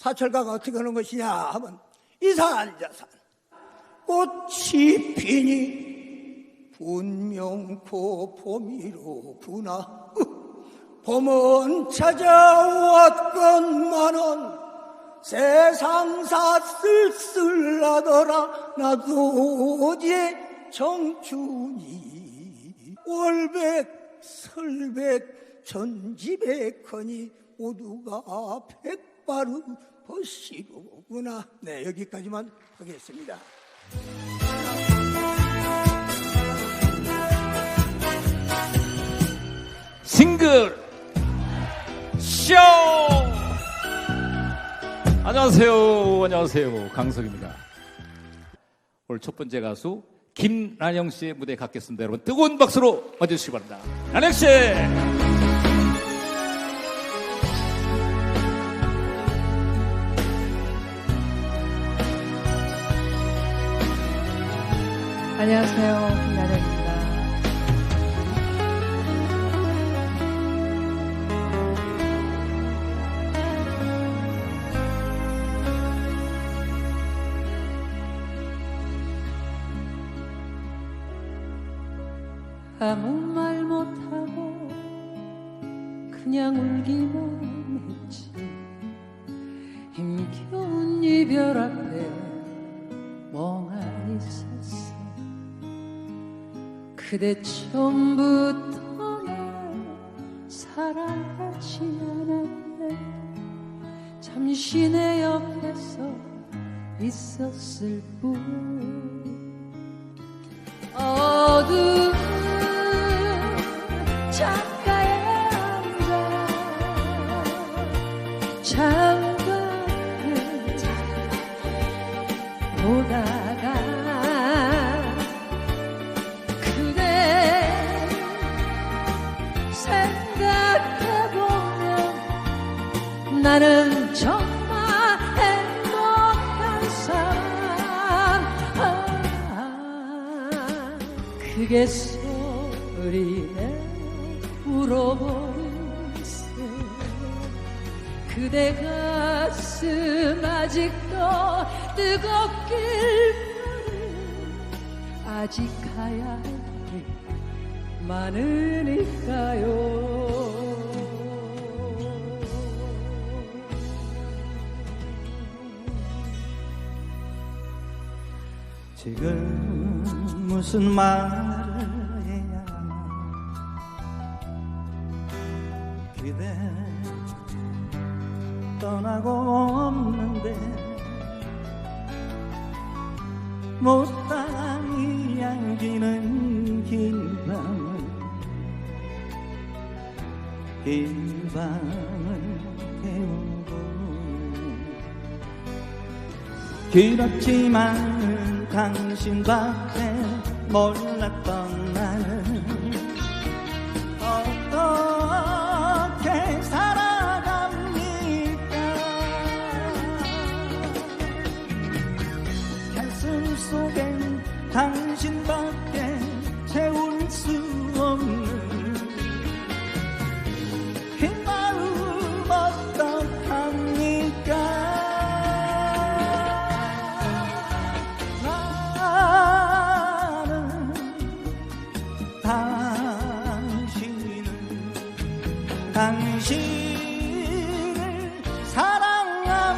사철가가 어떻게 하는 것이냐 하면 이산자산 꽃이 피니 분명코 봄이로구나. 봄은 찾아왔건만은 세상 사 쓸쓸하더라. 나도 어제 청춘이 월백 설백 전지백허니 모두가 백 바르 버시로구나. 네 여기까지만 하겠습니다. 싱글 쇼! 안녕하세요. 안녕하세요. 강석입니다. 오늘 첫 번째 가수 김란영 씨의 무대 갖겠습니다. 여러분 뜨거운 박수로 맞아주시기 바랍니다. 란영 씨 안녕하세요. 김나연입니다. 아무 말 못하고 그냥 울기만 했지 힘겨운 이별 앞에 그대 처음부터 날 사랑하지 않았네. 잠시 내 옆에서 있었을 뿐. 어두 나는 정말 행복한 사람. 아, 그게 소리내 울어버린 새. 그대 가슴 아직도 뜨겁길 바래. 아직 가야 할길 많으니까요 지금 무슨 말을 해야 그대 떠나고 없는데 못당이 안기는 긴 밤을 긴 밤을 태우고 길었지만 당신밖에 몰랐던 나는 어떻게 살아갑니까? 가슴 속엔 당신밖에 채울 수 없는 그 당신을 사랑합니다.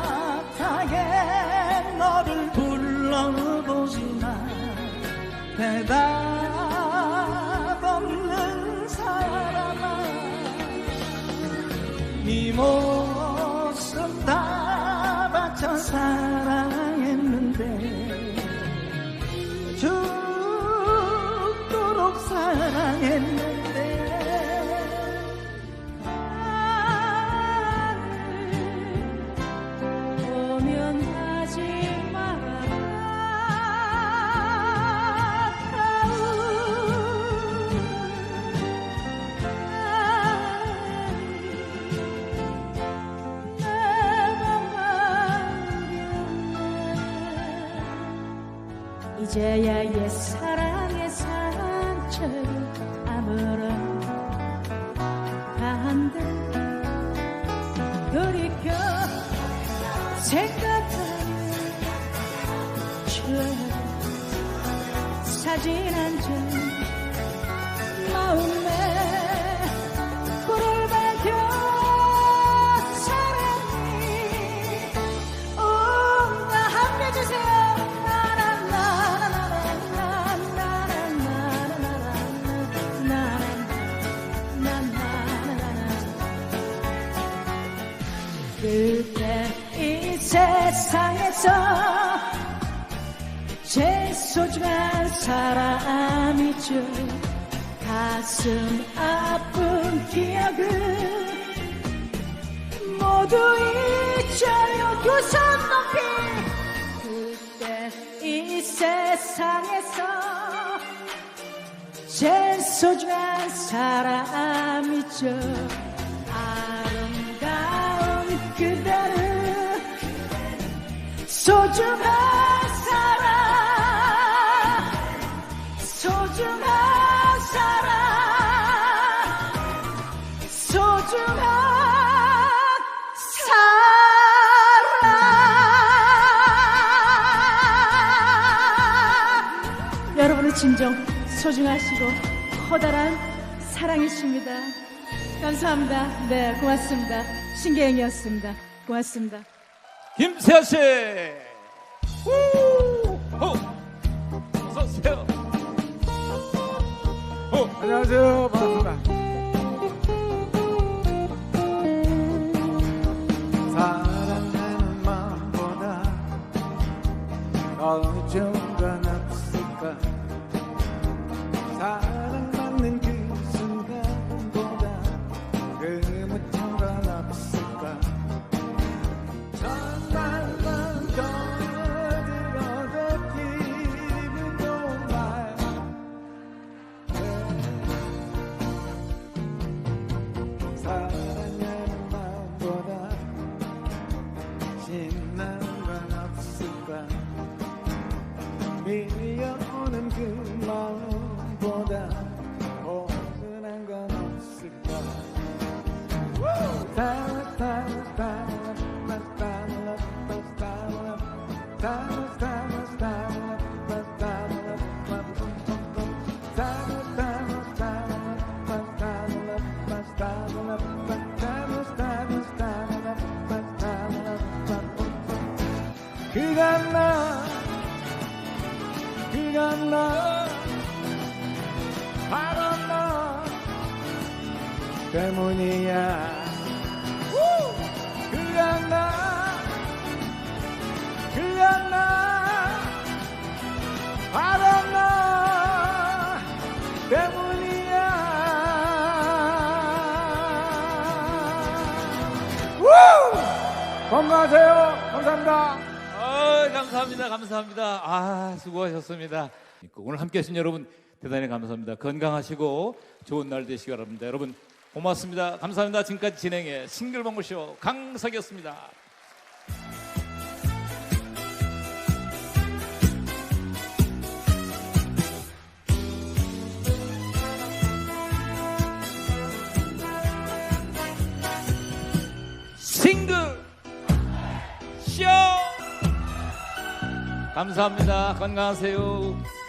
애가타게 너를 불러보지만 대답 향했는데 나를 보면 하지 마라 아까운 나만 말렸네 이제야 옛사랑 아무런 한다 돌이켜 생각하는 추억 사진 한 장 세상에서 제일 소중한 사람이죠 가슴 아픈 기억을 모두 잊어요. 두손 높이 그때 이 세상에서 제일 소중한 사람이죠 아름다운 그대를 소중한 사람 소중한 사람 소중한 사랑. 여러분의 진정 소중하시고 커다란 사랑이십니다. 감사합니다. 네 고맙습니다. 신계영이었습니다. 고맙습니다 김세아 씨. 후! 호! 어서 오세요. 호! 안녕하세요. 반갑습니다. 밀려오는 그 마음보다 오순한 건 없을까 그가 나 그가 나? 바로 너 때문이야. 그가 나? 그가 나? 바로 너 때문이야. 우! 건강하세요. 감사합니다. 아, 감사합니다. 감사합니다. 아, 수고하셨습니다. 오늘 함께 하신 여러분 대단히 감사합니다. 건강하시고 좋은 날 되시기 바랍니다. 여러분 고맙습니다. 감사합니다. 지금까지 진행의 싱글벙글쇼 강석이었습니다. 싱글 쇼 감사합니다. 건강하세요.